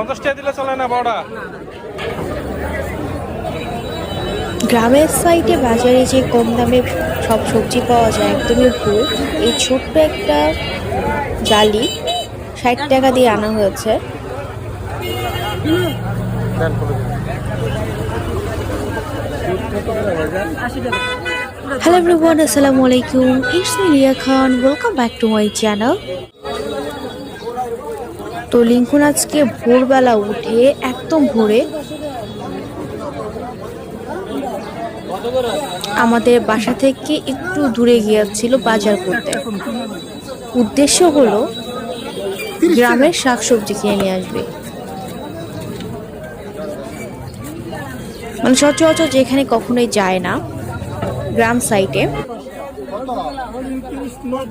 পঞ্চাশ টাকা দিলে চলে না বড়া? গ্রামের সাইডে বাজারে যে কম দামে সব সবজি পাওয়া যায়, একদমই ভুল। এই ছোট্ট একটা জালি ষাট টাকা দিয়ে আনা হয়েছে। হ্যালো এভরিওয়ান আসসালামু আলাইকুম। It's Riya Khan welcome back to my channel তো লিঙ্কন আজকে ভোরবেলা উঠে একদম ভোরে আমাদের বাসা থেকে একটু দূরে গিয়েছিল বাজার করতে। উদ্দেশ্য হলো গ্রামের শাকসবজি কিনে নিয়ে আসবে। মানে সচরাচর যেখানে কখনোই যায় না, গ্রাম সাইটে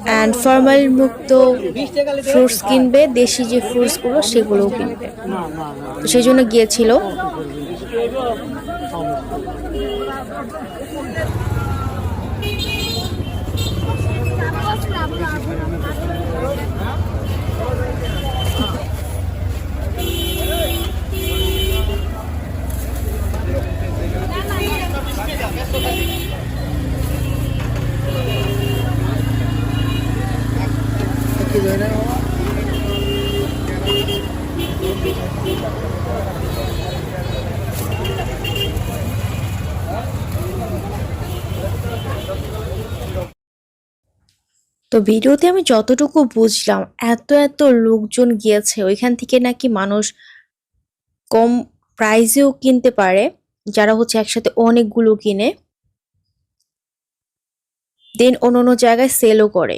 অ্যান্ড ফর্মাল মুক্ত ফ্রুটস কিনবে দেশি যে ফ্রুটসগুলো সেগুলোও কিনবে। তো সেই জন্য গিয়েছিল। তো ভিডিওতে আমি যতটুকু বুঝলাম, এত এত লোকজন গিয়েছে, ওইখান থেকে নাকি মানুষ কম প্রাইসেও কিনতে পারে, যারা হচ্ছে একসাথে অনেকগুলো কিনে দেন অন্য অন্য জায়গায় সেলও করে।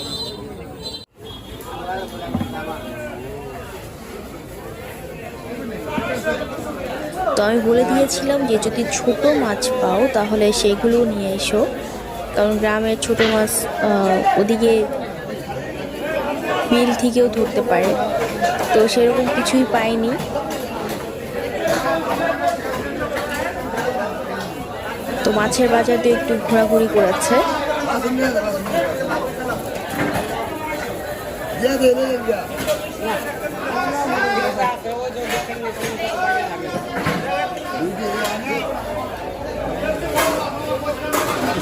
তো আমি বলে দিয়েছিলাম যে যদি ছোট মাছ পাও তাহলে সেগুলো নিয়ে এসো। কারণ গ্রামের ছোট মাছ ওদিকে বিল থেকেও ধরতে পারে। তো সেরকম কিছুই পাইনি। তো মাছের বাজার দিয়ে একটু ঘোরাঘুরি করেছে।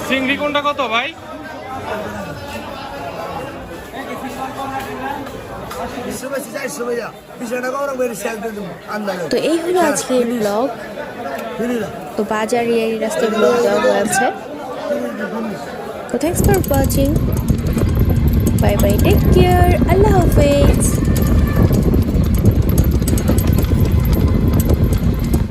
চিংড়ি কোনটা কত ভাই? তো এই হলো আজকের ব্লগ তো বাজার এই রাস্তার ব্লগ দেওয়া হয়েছে তো thanks for watching bye bye take care আল্লাহ হাফেজ।